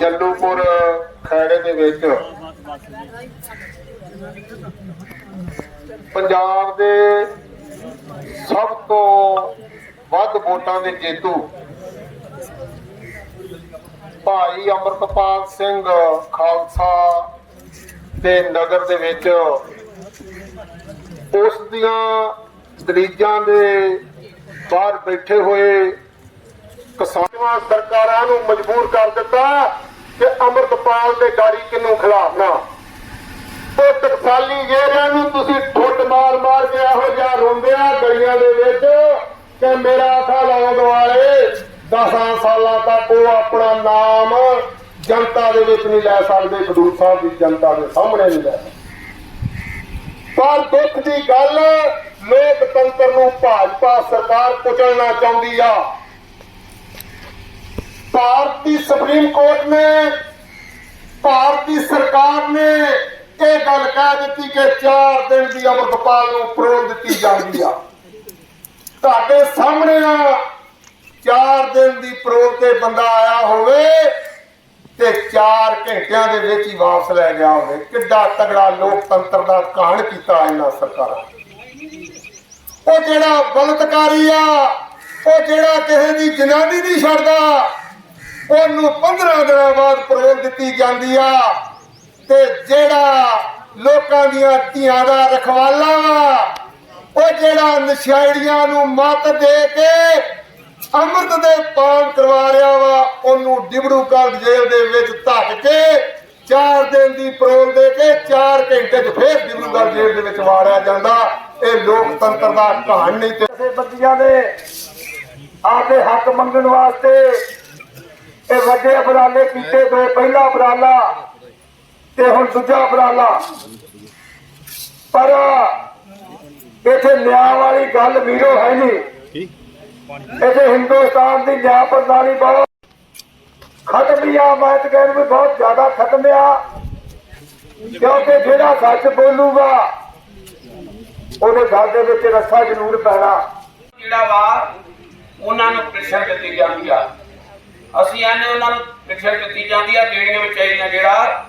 ਜੱਲੂਪੁਰ ਖੈੜੇ ਦੇ ਵਿੱਚ ਪੰਜਾਬ ਦੇ ਸਭ ਤੋਂ ਵੱਧ ਵੋਟਾਂ ਦੇ ਜੇਤੂ ਭਾਈ ਅਮਰਤਪਾਲ ਸਿੰਘ ਖਾਲਸਾ ਦੇ ਨਗਰ ਦੇ ਵਿੱਚ ਉਸ ਦੀਆਂ ਦਲੀਜਾਂ ਦੇ ਬਾਹਰ ਬੈਠੇ ਹੋਏ ਕਿਸਾਨਾਂ ਸਰਕਾਰਾਂ ਨੂੰ ਮਜਬੂਰ ਕਰ ਦਿੱਤਾ। ਕਿ ਅਮਰਤਪਾਲ ਦੇ ਗਾੜੀ ਕਿਨੂੰ ਖਿਲਾਫਣਾ ਉਹ ਟਕਸਾਲੀ ਜਿਹੜਿਆਂ ਨੂੰ ਤੁਸੀਂ ਠੁੱਟ ਮਾਰ ਮਾਰ ਕੇ ਇਹੋ ਜਿਹਾ ਰੋਂਦੇ ਗਲੀਆਂ ਦੇ ਵਿੱਚ ਕਿ ਮੇਰਾ ਆਖਾ ਲਾਉਣ ਵਾਲੇ 10 ਸਾਲਾਂ ਤੱਕ ਉਹ ਆਪਣਾ ਨਾਮ ਜਨਤਾ ਦੇ ਵਿੱਚ ਨਹੀਂ ਲੈ ਸਕਦੇ, ਖਡੂਰ ਸਾਹਿਬ ਦੀ ਜਨਤਾ ਦੇ ਸਾਹਮਣੇ ਨਹੀਂ ਲੈ ਸਕਦੇ। ਪਰ ਦੁੱਖ ਦੀ ਗੱਲ, ਲੋਕਤੰਤਰ ਨੂੰ ਭਾਜਪਾ ਸਰਕਾਰ ਕੁਚਲਣਾ ਚਾਹੁੰਦੀ ਆ। ਭਾਰਤੀ ਸੁਪਰੀਮ ਕੋਰਟ ਨੇ, ਭਾਰਤੀ ਸਰਕਾਰ ਨੇ ਇਹ ਗੱਲ ਕਹਿ ਦਿੱਤੀ ਕਿ 4 ਦਿਨ ਦੀ ਅਮਰਪਾਲ ਨੂੰ ਪਰੋਲ ਦਿੱਤੀ ਜਾਂਦੀ ਆ। ਤੁਹਾਡੇ ਸਾਹਮਣੇ ਆ 4 ਦਿਨ ਦੀ ਪਰੋਲ ਤੇ ਬੰਦਾ ਆਇਆ ਹੋਵੇ ਤੇ 4 ਘੰਟਿਆਂ ਦੇ ਵਿੱਚ ਹੀ ਵਾਪਸ ਲੈ ਗਿਆ ਹੋਵੇ। ਕਿੱਡਾ ਤਗੜਾ ਲੋਕਤੰਤਰ ਦਾ ਕਾਹਨ ਕੀਤਾ ਇਹਨਾਂ ਸਰਕਾਰਾਂ ਉਹ ਜਿਹੜਾ ਬਲਤਕਾਰੀ ਆ, ਉਹ ਜਿਹੜਾ ਕਿਸੇ ਦੀ ਜਨਾਨੀ ਨਹੀਂ ਛੱਡਦਾ ਉਹਨੂੰ 15 ਦਿਨਾਂ ਬਾਅਦ ਪਰੋਲ ਦਿੱਤੀ ਜਾਂਦੀ ਆ। ਤੇ ਜਿਹੜਾ ਲੋਕਾਂ ਦੀਆਂ ਧੀਆਂ ਦਾ ਰਖਵਾਲਾ ਵਾ ਉਹ ਜਿਹੜਾ ਨਸ਼ੇੜੀਆਂ ਨੂੰ ਮੱਤ ਦੇ ਕੇ ਅੰਮ੍ਰਿਤ ਦੇ ਪਾਨ ਕਰਵਾ ਰਿਹਾ ਵਾ, ਉਹਨੂੰ ਡਿਬੜੂ ਕਾਲ ਜੇਲ੍ਹ ਦੇ ਵਿੱਚ ਧੱਕ ਕੇ 4 ਦਿਨ ਦੀ ਪਰੋਲ ਦੇ ਕੇ 4 ਘੰਟੇ 'ਚ ਫੇਰ ਡਿਬੜੂ ਕਾਲ ਜੇਲ੍ਹ ਦੇ ਵਿੱਚ ਵਾੜਿਆ ਜਾਂਦਾ। ਇਹ ਲੋਕਤੰਤਰ ਦਾ ਕਹਾਣ ਨਹੀਂ ਤੇ। ਕਿਸੇ ਬੰਦੀਆਂ ਦੇ ਆਪਦੇ ਹੱਕ ਮੰਗਣ ਵਾਸਤੇ ਇਹ ਵੱਡੇ ਉਪਰਾਲੇ ਕੀਤੇ ਗਏ। ਪਹਿਲਾ ਉਪਰਾਲਾ ਤੇ ਹੁਣ ਦੂਜਾ ਉਪਰਾਲਾ। ਪਰ ਇਥੇ ਨਿਆਂ ਵਾਲੀ ਗੱਲ ਵੀਰੋ ਹੈ ਨਹੀਂ। ਇਥੇ ਹਿੰਦੁਸਤਾਨ ਦੀ ਨਿਆਂ ਪ੍ਰਣਾਲੀ ਬਹੁਤ ਖਤਮ ਆ। ਮੈਂ ਤਾਂ ਕਹਿੰਦਾ ਵੀ ਬਹੁਤ ਜ਼ਿਆਦਾ ਖਤਮ ਆ। ਕਿਉਂਕਿ ਜਿਹੜਾ ਸੱਚ ਬੋਲੂਗਾ, ਉਹਦੇ ਘਰ ਦੇ ਵਿੱਚ ਰੱਸਾ ਜ਼ਰੂਰ ਪੈਣਾ। ਜਿਹੜਾ ਵਾ, ਉਹਨਾਂ ਨੂੰ ਪ੍ਰੈਸ਼ਰ ਦਿੱਤੀ ਜਾਂਦੀ ਆ। ਅਸੀਂ ਆਨੇ ਉਹਨਾਂ ਨੂੰ ਪ੍ਰੈਸ਼ਰ ਦਿੱਤੀ ਜਾਂਦੀ ਆ ਜਿਹੜੀਆਂ ਵਿੱਚ ਆਈਆਂ ਜਿਹੜਾ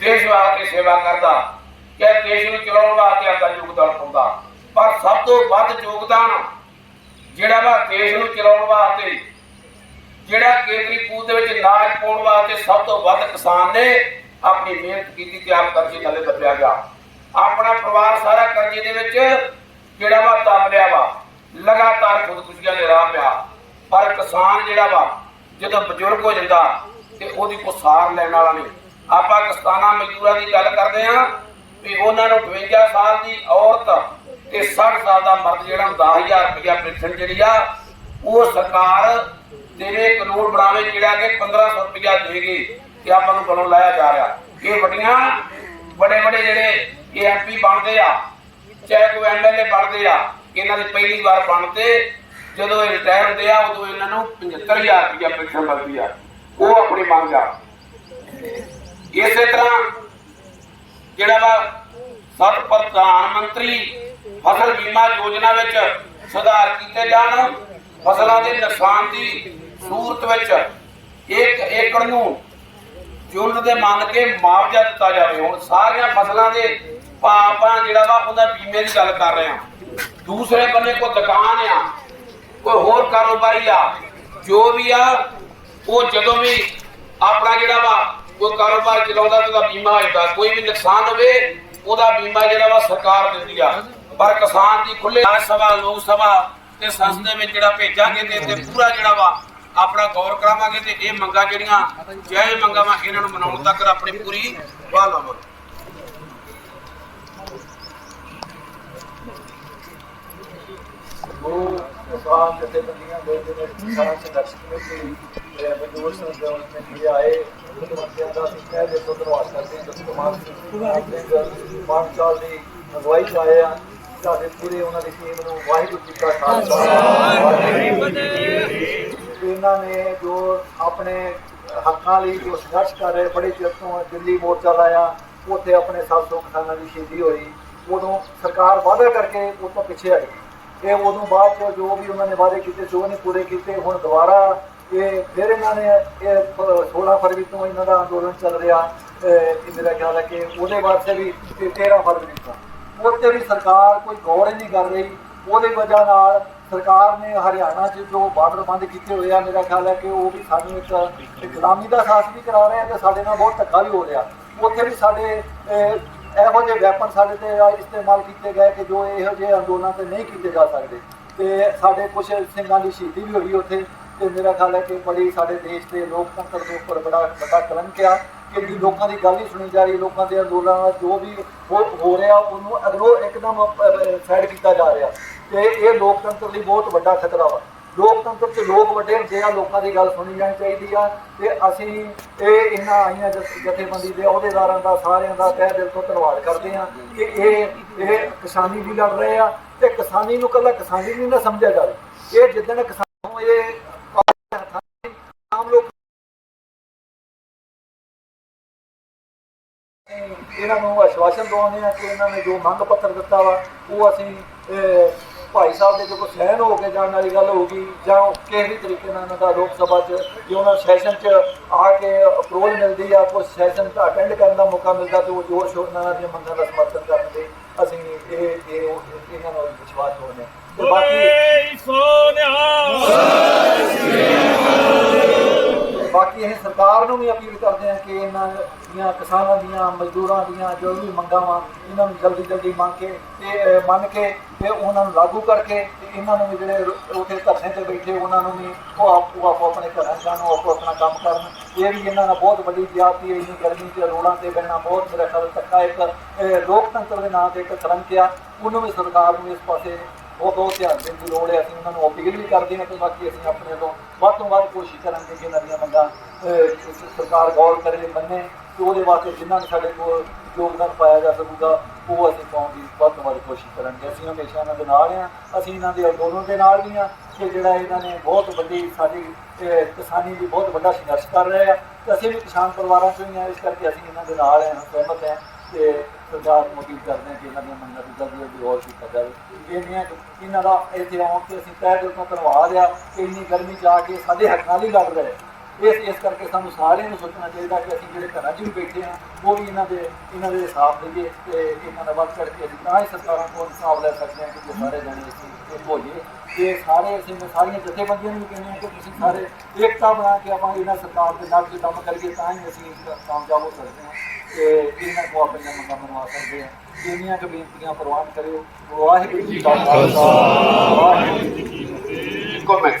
ਦੇਸ਼ ਵਾਸਤੇ ਸੇਵਾ ਕਰਦਾ ਕਿ ਦੇਸ਼ ਨੂੰ ਚਲਾਉਣ ਵਾਸਤੇ ਆਪਦਾ ਯੋਗਦਾਨ ਪਾਉਂਦਾ। ਪਰ ਸਭ ਤੋਂ ਵੱਧ ਯੋਗਦਾਨ ਜਿਹੜਾ ਵਾ ਦੇਸ਼ ਨੂੰ ਚਲਾਉਣ ਵਾਸਤੇ, ਜਿਹੜਾ ਕੇਂਦਰੀ ਪੂਲ ਦੇ ਵਿੱਚ ਨਾਜ ਪਾਉਣ ਵਾਸਤੇ ਸਭ ਤੋਂ ਵੱਧ ਕਿਸਾਨ ਨੇ ਆਪਣੀ ਮਿਹਨਤ ਕੀਤੀ ਤੇ ਆਪ ਕਰਜ਼ੇ ਥੱਲੇ ਦੱਬਿਆ ਗਿਆ। ਆਪਣਾ ਪਰਿਵਾਰ ਸਾਰਾ ਕਰਜ਼ੇ ਦੇ ਵਿੱਚ ਜਿਹੜਾ ਵਾ ਦੱਬ ਲਿਆ ਵਾ, ਲਗਾਤਾਰ ਖੁਦਕੁਸ਼ੀਆਂ ਦੇ ਰਾਹ ਪਿਆ। ਪਰ ਕਿਸਾਨ ਜਿਹੜਾ ਵਾ ਜਦੋਂ ਬਜ਼ੁਰਗ ਹੋ ਜਾਂਦਾ ਤੇ ਉਹਦੀ ਕੋਈ ਸਾਰ ਲੈਣ ਵਾਲਾ ਨਹੀਂ। ਆਪਾਂ ਕਿਸਾਨਾਂ ਮਜ਼ਦੂਰਾਂ ਦੀ ਗੱਲ ਕਰਦੇ ਆ ਵੀ ਉਹਨਾਂ ਨੂੰ 52 ਸਾਲ ਦੀ ਔਰਤ ਤੇ 60 ਸਾਲ ਦਾ ਮਰਦ ਜਿਹੜਾ 10000 ਰੁਪਇਆ ਪੈਨਸ਼ਨ ਜਿਹੜੀ ਆ, ਉਹ ਸਰਕਾਰ ਤੇਰੇ ਕਾਨੂੰਨ ਬਣਾਵੇ ਜਿਹੜਾ ਕਿ 1500 ਰੁਪਇਆ ਦੇਗੇ ਕਿ ਆਪਾਂ ਨੂੰ ਬਣਾਉਣ ਲਾਇਆ ਜਾ ਰਿਹਾ। ਇਹ ਵੱਡੀਆਂ ਬੜੇ ਬੜੇ ਜਿਹੜੇ ਇਹ ਐਮਪੀ ਬਣਦੇ ਆ, ਚਾਹੇ ਕੋਈ ਐਮਐਲਏ ਬਣਦੇ ਆ, ਇਹਨਾਂ ਦੇ ਪਹਿਲੀ ਵਾਰ ਬਣਦੇ ਜਦੋਂ ਇਹ ਰਿਟਾਇਰ ਹੁੰਦੇ ਆ, ਉਦੋਂ ਇਹਨਾਂ ਨੂੰ 75000 ਰੁਪਇਆ ਪੈਨਸ਼ਨ ਮਿਲਦੀ ਆ। ਉਹ ਆਪਣੀ ਮੰਗ ਆ। ਇਸੇ ਤਰ੍ਹਾਂ ਜਿਹੜਾ ਵਾ ਸਭ ਪ੍ਰਧਾਨ ਮੰਤਰੀ ਫਸਲ ਬੀਮਾ ਯੋਜਨਾ ਵਿੱਚ ਸੁਧਾਰ ਕੀਤੇ ਜਾਣ, ਫਸਲਾਂ ਦੇ ਨੁਕਸਾਨ ਦੀ ਸੂਰਤ ਵਿੱਚ ਇੱਕ ਏਕੜ ਨੂੰ ਯੂਨਿਟ ਦੇ ਮੰਨ ਕੇ ਮੁਆਵਜ਼ਾ ਦਿੱਤਾ ਜਾਵੇ। ਹੁਣ ਸਾਰੀਆਂ ਫਸਲਾਂ ਦੇ ਆਪਾਂ ਜਿਹੜਾ ਵਾ ਉਹਦਾ ਬੀਮੇ ਦੀ ਗੱਲ ਕਰ ਰਹੇ ਹਾਂ। ਦੂਸਰੇ ਬੰਨੇ ਕੋਈ ਦੁਕਾਨ ਆ ਕੋਈ ਹੋਰ ਕਾਰੋਬਾਰੀ ਆ, ਜੋ ਵੀ ਆ, ਉਹ ਜਦੋਂ ਵੀ ਆਪਣਾ ਜਿਹੜਾ ਵਾ, ਕੋਈ ਕਾਰੋਬਾਰ ਚਲਾਉਂਦਾ ਤੇ ਉਹਦਾ ਬੀਮਾ ਹੋ ਕੋਈ ਵੀ ਨੁਕਸਾਨ ਹੋਵੇ, ਉਹਦਾ ਬੀਮਾ ਜਿਹੜਾ ਵਾ ਸਰਕਾਰ ਦਿੰਦੀ ਆ। ਪਰ ਕਿਸਾਨ ਦੀ ਖੁੱਲੇ ਸਭਾ, ਲੋਕ ਸਭਾ ਤੇ ਸੰਸਦ ਦੇ ਵਿੱਚ ਜਿਹੜਾ ਭੇਜਾਂਗੇ ਤੇ ਤੇ ਪੂਰਾ ਜਿਹੜਾ ਵਾ ਆਪਣਾ ਗੌਰ ਕਰਾਵਾਂਗੇ ਤੇ ਇਹ ਮੰਗਾਂ ਜਿਹੜੀਆਂ ਜਾਇਜ਼ ਮੰਗਾਂ ਵਾ ਇਹਨਾਂ ਨੂੰ ਮਨਾਉਣ ਤੱਕ ਆਪਣੀ ਪੂਰੀ ਵਾਹ ਲਾਵਾਂਗੇ। ਉਹ ਕਿਸਾਨ ਜਥੇਬੰਦੀਆਂ ਦੇ ਜਿਹੜੇ ਕਿਸਾਨ ਸੰਘਰਸ਼ ਕਮੇਟੀ ਮਜ਼ਦੂਰ ਸੰਗਠਨ ਦੇ ਆਏ, ਮੁਖਮੰਤਰੀਆਂ ਦਾ ਅਸੀਂ ਕਹਿ ਦੇ ਤੋਂ ਧੰਨਵਾਦ ਕਰਦੇ ਹਾਂ ਜਸਟ ਸਿੰਘ ਮਾਨ ਦੀ ਅਗਵਾਈ 'ਚ ਆਏ ਆ। ਸਾਡੇ ਪੂਰੇ ਉਹਨਾਂ ਦੀ ਟੀਮ ਨੂੰ ਵਾਹਿਗੁਰੂ ਜੀ ਕਾ ਖਾਲਸਾ। ਵਾਹਿਗੁਰੂ ਇਹਨਾਂ ਨੇ ਜੋ ਆਪਣੇ ਹੱਕਾਂ ਲਈ ਜੋ ਸੰਘਰਸ਼ ਕਰ ਰਹੇ, ਬੜੇ ਚਿਰ ਤੋਂ ਦਿੱਲੀ ਮੋਰਚਾ ਲਾਇਆ, ਉੱਥੇ ਆਪਣੇ 700 ਕਿਸਾਨਾਂ ਦੀ ਸ਼ਹੀਦੀ ਹੋਈ। ਉਦੋਂ ਸਰਕਾਰ ਵਾਅਦਾ ਕਰਕੇ ਉਹ ਤੋਂ ਪਿੱਛੇ ਹਟ ਗਈ। ਇਹ ਉਦੋਂ ਬਾਅਦ 'ਚ ਜੋ ਵੀ ਉਹਨਾਂ ਨੇ ਵਾਅਦੇ ਕੀਤੇ ਸੀ ਉਹ ਨਹੀਂ ਪੂਰੇ ਕੀਤੇ, ਹੁਣ ਦੁਬਾਰਾ ਇਹ ਫਿਰ ਇਹਨਾਂ ਨੇ ਇਹ ਪ- 16 ਫਰਵਰੀ ਤੋਂ ਇਹਨਾਂ ਦਾ ਅੰਦੋਲਨ ਚੱਲ ਰਿਹਾ। ਇਹ ਮੇਰਾ ਖਿਆਲ ਹੈ ਕਿ ਉਹਦੇ ਵਾਸਤੇ ਵੀ ਤੇ 13 ਫਰਵਰੀ ਤੋਂ। ਉਹ ਵੀ ਸਰਕਾਰ ਕੋਈ ਗੌਰ ਹੀ ਨਹੀਂ ਕਰ ਰਹੀ, ਉਹਦੀ ਵਜ੍ਹਾ ਨਾਲ ਸਰਕਾਰ ਨੇ ਹਰਿਆਣਾ 'ਚ ਜੋ ਬਾਰਡਰ ਬੰਦ ਕੀਤੇ ਹੋਏ ਆ, ਮੇਰਾ ਖਿਆਲ ਹੈ ਕਿ ਉਹ ਵੀ ਸਾਨੂੰ ਇੱਕ ਗੁਲਾਮੀ ਦਾ ਸਾਥ ਵੀ ਕਰਾ ਰਹੇ ਆ ਤੇ ਸਾਡੇ ਨਾਲ ਬਹੁਤ ਧੱਕਾ ਵੀ ਹੋ ਰਿਹਾ। ਉੱਥੇ ਵੀ ਸਾਡੇ ਇਹੋ ਜਿਹੇ ਵੈਪਨ ਸਾਡੇ ਤੇ ਇਸਤੇਮਾਲ ਕੀਤੇ ਗਏ ਕਿ ਜੋ ਇਹੋ ਜਿਹੇ ਅੰਦੋਲਨਾਂ ਤੇ ਨਹੀਂ ਕੀਤੇ ਜਾ ਸਕਦੇ। ਤੇ ਸਾਡੇ ਕੁਝ ਸਿੰਘਾਂ ਦੀ ਸ਼ਹੀਦੀ ਵੀ ਹੋਈ ਉੱਥੇ ਤੇ ਮੇਰਾ ਖਿਆਲ ਹੈ ਕਿ ਬੜੀ ਸਾਡੇ ਦੇਸ਼ ਦੇ ਲੋਕਤੰਤਰ ਦੇ ਉੱਪਰ ਬੜਾ ਵੱਡਾ ਕਲੰਕ ਆ। ਕਿ ਜਿਹੜੀ ਲੋਕਾਂ ਦੀ ਗੱਲ ਹੀ ਸੁਣੀ ਜਾ ਰਹੀ, ਲੋਕਾਂ ਦੇ ਅੰਦੋਲਨਾਂ ਦਾ ਜੋ ਵੀ ਹੋ ਹੋ ਰਿਹਾ, ਉਹਨੂੰ ਅਗਰੋਂ ਇੱਕਦਮ ਸਾਈਡ ਕੀਤਾ ਜਾ ਰਿਹਾ। ਤੇ ਇਹ ਲੋਕਤੰਤਰ ਲਈ ਬਹੁਤ ਵੱਡਾ ਖਤਰਾ ਵਾ। ਲੋਕਤੰਤਰ 'ਚ ਲੋਕ ਵੱਡੇ ਹੁੰਦੇ ਆ, ਲੋਕਾਂ ਦੀ ਗੱਲ ਸੁਣੀ ਜਾਣੀ ਚਾਹੀਦੀ ਆ, ਤੇ ਅਸੀਂ ਇਹ ਇਹਨਾਂ ਆਈਆਂ ਜਥੇਬੰਦੀ ਦੇ ਅਹੁਦੇਦਾਰਾਂ ਦਾ, ਸਾਰਿਆਂ ਦਾ ਤਹਿ ਦਿਲ ਤੋਂ ਧੰਨਵਾਦ ਕਰਦੇ ਆ ਕਿ ਇਹ ਇਹ ਕਿਸਾਨੀ ਵੀ ਲੜ ਰਹੇ ਆ, ਤੇ ਕਿਸਾਨੀ ਨੂੰ ਕੱਲਾ ਕਿਸਾਨੀ ਨਹੀਂ ਨਾ ਸਮਝਿਆ ਜਾਵੇ। ਇਹ ਜਿੱਦਣ ਕਿਸਾਨ ਨੂੰ ਇਹ ਆਮ ਲੋਕ ਇਹਨਾਂ ਨੂੰ ਆਸ਼ਵਾਸਨ ਦਵਾਉਂਦੇ ਆ ਕਿ ਇਹਨਾਂ ਨੇ ਜੋ ਮੰਗ ਪੱਤਰ ਦਿੱਤਾ ਵਾ, ਉਹ ਅਸੀਂ ਭਾਈ ਸਾਹਿਬ ਦੇ ਕੋਈ ਸਹਿਨ ਹੋ ਕੇ ਜਾਣ ਵਾਲੀ ਗੱਲ ਹੋਊਗੀ ਜਾਂ ਉਹ ਕਿਸੇ ਵੀ ਤਰੀਕੇ ਨਾਲ ਉਹਨਾਂ ਦਾ ਲੋਕ ਸਭਾ 'ਚ ਜੇ ਉਹਨਾਂ ਸੈਸ਼ਨ 'ਚ ਆ ਕੇ ਅਪਰੂਵਲ ਮਿਲਦੀ ਆ, ਕੋਈ ਸੈਸ਼ਨ ਦਾ ਅਟੈਂਡ ਕਰਨ ਦਾ ਮੌਕਾ ਮਿਲਦਾ ਤੇ ਉਹ ਜੋਰ ਸ਼ੋਰ ਨਾਲ ਦੀਆਂ ਮੰਗਾਂ ਦਾ ਸਮਰਥਨ ਕਰਦੇ ਅਸੀਂ ਇਹ ਇਹ ਇਹਨਾਂ ਨੂੰ ਵਿਸ਼ਵਾਸ ਦਵਾਉਂਦੇ ਹਾਂ। ਤੇ ਬਾਕੀ ਬਾਕੀ ਇਹ ਸਰਕਾਰ ਨੂੰ ਵੀ ਅਪੀਲ ਕਰਦੇ ਹਾਂ ਕਿ ਇਹਨਾਂ ਦੀਆਂ ਕਿਸਾਨਾਂ ਦੀਆਂ, ਮਜ਼ਦੂਰਾਂ ਦੀਆਂ ਜੋ ਵੀ ਮੰਗਾਂ ਵਾ ਇਹਨਾਂ ਨੂੰ ਜਲਦੀ ਜਲਦੀ ਮੰਗ ਕੇ ਤੇ ਮੰਨ ਕੇ ਤੇ ਉਹਨਾਂ ਨੂੰ ਲਾਗੂ ਕਰਕੇ ਤੇ ਇਹਨਾਂ ਨੂੰ ਵੀ ਜਿਹੜੇ ਉੱਥੇ ਧਰਨੇ ਤੇ ਬੈਠੇ ਉਹਨਾਂ ਨੂੰ ਵੀ ਉਹ ਆਪੋ ਆਪੋ ਆਪਣੇ ਘਰਾਂ ਜਾਣ, ਉਹ ਆਪੋ ਆਪਣਾ ਕੰਮ ਕਰਨ। ਇਹ ਵੀ ਇਹਨਾਂ ਨਾਲ ਬਹੁਤ ਵੱਡੀ ਜ਼ਿਆਦਤੀ ਹੈ, ਇੰਨੀ ਗਰਮੀ 'ਚ ਰੋਡਾਂ ਤੇ ਬਹਿਣਾ ਬਹੁਤ ਮੇਰਾ ਖਿਆਲ ਤੱਕਾ ਇੱਕ ਲੋਕਤੰਤਰ ਦੇ ਨਾਂ ਤੇ ਇੱਕ ਕਲੰਕ ਆ। ਉਹਨੂੰ ਵੀ ਸਰਕਾਰ ਨੂੰ ਇਸ ਪਾਸੇ ਉਹ ਬਹੁਤ ਧਿਆਨ ਦੇਣ ਦੀ ਲੋੜ ਹੈ। ਅਸੀਂ ਉਹਨਾਂ ਨੂੰ ਅਪੀਲ ਵੀ ਕਰਦੇ ਹਾਂ ਤੇ ਬਾਕੀ ਅਸੀਂ ਆਪਣੇ ਤੋਂ ਵੱਧ ਤੋਂ ਵੱਧ ਕੋਸ਼ਿਸ਼ ਕਰਾਂਗੇ ਕਿ ਇਹਨਾਂ ਦੀਆਂ ਮੰਗਾਂ ਸਰਕਾਰ ਗੌਰ ਕਰੇ, ਮੰਨੇ ਤੇ ਉਹਦੇ ਵਾਸਤੇ ਜਿੰਨਾ ਵੀ ਸਾਡੇ ਕੋਲ ਯੋਗਦਾਨ ਪਾਇਆ ਜਾ ਸਕੂਗਾ, ਉਹ ਅਸੀਂ ਪਾਉਣ ਦੀ ਵੱਧ ਤੋਂ ਵੱਧ ਕੋਸ਼ਿਸ਼ ਕਰਾਂਗੇ। ਅਸੀਂ ਹਮੇਸ਼ਾ ਇਹਨਾਂ ਦੇ ਨਾਲ ਹਾਂ, ਅਸੀਂ ਇਹਨਾਂ ਦੇ ਅੰਦੋਲਨ ਦੇ ਨਾਲ ਵੀ ਹਾਂ ਕਿ ਜਿਹੜਾ ਇਹਨਾਂ ਨੇ ਬਹੁਤ ਵੱਡੀ ਸਾਡੀ ਕਿਸਾਨੀ ਦੀ ਬਹੁਤ ਵੱਡਾ ਸੰਘਰਸ਼ ਕਰ ਰਹੇ ਆ। ਤੇ ਅਸੀਂ ਵੀ ਕਿਸਾਨ ਪਰਿਵਾਰਾਂ ਚੋਂ ਹੀ ਹਾਂ, ਇਸ ਕਰਕੇ ਅਸੀਂ ਇਹਨਾਂ ਦੇ ਨਾਲ ਹਾਂ, ਸਹਿਮਤ ਹਾਂ ਤੇ ਸਰਕਾਰ ਮੋਦੀ ਕਰਦੇ ਹਾਂ ਕਿ ਇਹਨਾਂ ਦੀਆਂ ਮੰਗਾਂ ਦੀ ਜਲਦੀ ਜਲਦੀ ਗੌਰ ਕੀਤਾ ਜਾਵੇ। ਇੰਨੀਆਂ ਇਹਨਾਂ ਦਾ ਇੱਥੇ ਆਉਣ ਤੇ ਅਸੀਂ ਤੈਅ ਦਿਲ ਤੋਂ ਧੰਨਵਾਦ ਆ ਕਿ ਇੰਨੀ ਗਰਮੀ ਚ ਆ ਕੇ ਸਾਡੇ ਹੱਕਾਂ ਲਈ ਹੀ ਲੜ ਰਹੇ। ਇਸ ਇਸ ਕਰਕੇ ਸਾਨੂੰ ਸਾਰਿਆਂ ਨੂੰ ਸੋਚਣਾ ਚਾਹੀਦਾ ਕਿ ਅਸੀਂ ਜਿਹੜੇ ਘਰਾਂ 'ਚ ਵੀ ਬੈਠੇ ਹਾਂ, ਉਹ ਵੀ ਇਹਨਾਂ ਦੇ ਇਹਨਾਂ ਦੇ ਹਿਸਾਬ ਦੇਈਏ ਤੇ ਇਹਨਾਂ ਦਾ ਵੱਧ ਚੜ੍ਹ ਕੇ ਅਸੀਂ ਤਾਂ ਹੀ ਸਰਕਾਰਾਂ ਕੋਲ ਹਿਸਾਬ ਲੈ ਸਕਦੇ ਹਾਂ ਕਿ ਜੇ ਸਾਰੇ ਜਣੇ ਅਸੀਂ ਇੱਕ ਹੋ ਜਾਈਏ ਤੇ ਸਾਰੇ ਅਸੀਂ ਸਾਰੀਆਂ ਜਥੇਬੰਦੀਆਂ ਨੂੰ ਵੀ ਕਹਿੰਦੇ ਹਾਂ ਕਿ ਤੁਸੀਂ ਸਾਰੇ ਏਕਤਾ ਬਣਾ ਕੇ ਆਪਾਂ ਇਹਨਾਂ ਸਰਕਾਰ ਦੇ ਨਾਲ ਜੇ ਕੰਮ ਕਰੀਏ ਤਾਂ ਹੀ ਅਸੀਂ ਕਾਮਯਾਬ ਹੋ ਸਕਦੇ ਹਾਂ। ਤੇ ਇਹਨਾਂ ਕੋ ਆਪਣੀਆਂ ਮੰਗਾਂ ਮਨਵਾ ਸਕਦੇ ਆ ਜਿਹੜੀਆਂ ਕੁ ਬੇਨਤੀਆਂ ਪ੍ਰਵਾਨ ਕਰਿਓ। ਵਾਹਿਗੁਰੂ ਜੀ ਕਾ ਖਾਲਸਾ। ਵਾਹਿਗੁਰੂ ਜੀ ਕੀ ਫਤਿਹ।